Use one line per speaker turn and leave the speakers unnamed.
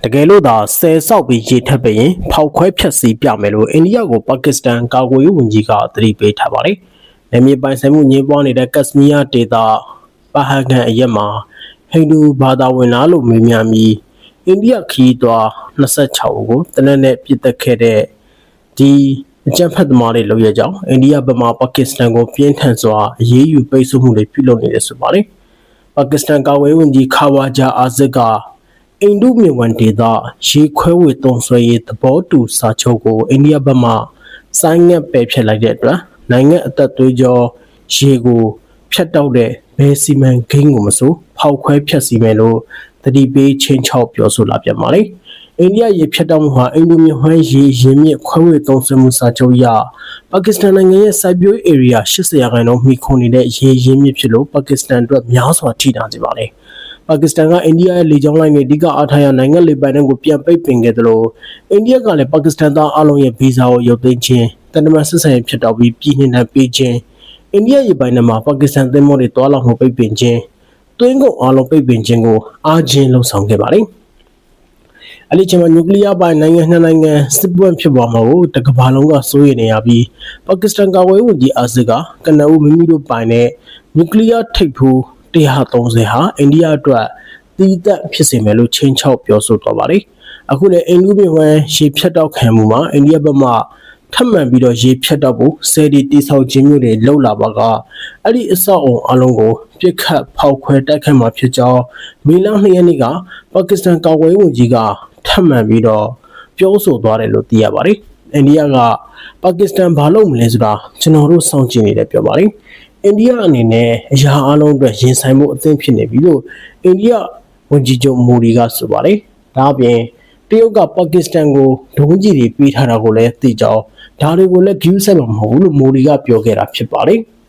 တကယ်လို့သာဆယ်ဆောက်ပြီးရေထပ်ပရင်ဖောက်ခွဲဖြတ်စီပြမယ်လို့အိန္ဒိယကိုပါကစ္စတန်ကာကွယ်ရေးဝန်ကြီးကသတိပေးထားပါတယ်။နယ်မြေပိုင်ဆိုင်မှုညှင်းပွားနေတဲ့ကက်စမီးယားဒေသပါဟဂန်အရက်မှာဟိန္ဒူဘာသာဝင်လားလို့မေးမြန်းပြီးအိန္ဒိယခီးသွား26ဦးကိုတနက်နေ့ပြစ်တက်ခဲ့တဲ့ဒီအကြမ်းဖက်သမားတွေလုပ်ရကြောင်းအိန္ဒိယဗမာပါကစ္စတန်ကိုပြင်းထန်စွာအရေးယူပိတ်ဆို့မှုတွေပြုလုပ်နေတယ်ဆိုပါတယ်။ပါကစ္စတန်ကာကွယ်ရေးဝန်ကြီးခါဝါဂျာအာဇစ်က အိန္ဒုမြဝန်ဒေသရေခွဲဝေသုံးဆွဲရေးသဘောတူစာချုပ်ကိုအိန္ဒိယဘက်မှဆိုင်းငံ့ပယ်ဖျက်လိုက်တဲ့အတွက်နိုင်ငံအသက်သွေးကြောရေကိုဖျက်တောက်တဲ့ဘယ်စီမံကိန်းကိုမဆိုဖောက်ခွဲဖျက်ဆီးမယ်လို့တတိပေးချင်းချောက်ပြောဆိုလာပြန်ပါလေအိန္ဒိယရေဖျက်တောက်မှုဟာအိန္ဒိုမြဟွမ်းရေရင်မြစ်ခွဲဝေသုံးဆွဲမှုစာချုပ်အရပါကစ္စတန်နိုင်ငံရဲ့စိုက်ပျိုးရေး area 80ရာခိုင်နှုန်းမှီခိုနေတဲ့ရေရင်မြစ်ဖြစ်လို့ပါကစ္စတန်အတွက်များစွာထိတာနေပါတယ်။ ပါကစ္စတန်ကအိန္ဒိယရဲ့လေကြောင်းလိုင်းတွေအဓိကအားထားရနိုင်ငံလေပိုင်တဲ့ကိုပြန်ပိတ်ပင်ခဲ့တယ်လို့အိန္ဒိယကလည်းပါကစ္စတန်သားအလုံးရဲ့ဗီဇာကိုရုပ်သိမ်းခြင်းတန်တမန်ဆက်ဆံရေးဖြစ်တော့ပြီးပြည်နှင်တဲ့ပေးခြင်းအိန္ဒိယရေပိုင်တဲ့မှာပါကစ္စတန်သင်္ဘောတွေတွာလာမှုပိတ်ပင်ခြင်းတွင်းကုန်အားလုံးပိတ်ပင်ခြင်းကိုအားချင်းလှုံ့ဆော်ခဲ့ပါတယ်။အဲ့ဒီချိန်မှာနျူကလ িয়ার ပိုင်နိုင်ငံနှစ်နိုင်ငံစစ်ပွဲဖြစ်ပေါ်မှာကိုတကမ္ဘာလုံးကစိုးရိမ်နေရပြီးပါကစ္စတန်ကာကွယ်ရေးဝန်ကြီးအာဇစ်ကကနအူမိမိတို့ပိုင်တဲ့နျူကလ িয়ার ထိပ်ဖူး 130ဟာအိန္ဒိယအတွက်တီးတက်ဖြစ်စေမယ်လို့ချင်းချောက်ပြောဆိုသွားပါတယ်။အခုလည်းအိန္ဒိယပြည်ဝင်ရေဖြတ်တောက်ခံမှုမှာအိန္ဒိယဘက်မှထပ်မံပြီးတော့ရေဖြတ်တောက်ဖို့ဆယ်ဒီတိဆောက်ခြင်းမျိုးတွေလှုပ်လာပါကအဲ့ဒီအဆောက်အုံအလုံးကိုပြစ်ခတ်ဖောက်ခွဲတိုက်ခိုက်မှာဖြစ်ကြောင်းမီလာ2ရက်နေ့ကပါကစ္စတန်ကာကွယ်ရေးဝန်ကြီးကထပ်မံပြီးတော့ပြောဆိုသွားတယ်လို့သိရပါတယ်။အိန္ဒိယကပါကစ္စတန်ဘာလုပ်မလဲဆိုတာကျွန်တော်တို့စောင့်ကြည့်နေတယ်ပြောပါတယ်။ အိန္ဒိယအနေနဲ့အရာအလုံးအတွက်ရင်ဆိုင်မှုအသင့်ဖြစ်နေပြီလို့အိန္ဒိယဝန်ကြီးချုပ်မိုဒီကဆိုပါတယ်။ဒါအပြင်တရုတ်ကပါကစ္စတန်ကိုဒုံးကျည်တွေပေးထားတာကိုလည်းသိကြောင်းဒါတွေကိုလည်း view ဆက်မှာမဟုတ်ဘူးလို့မိုဒီကပြောခဲ့တာဖြစ်ပါတယ်။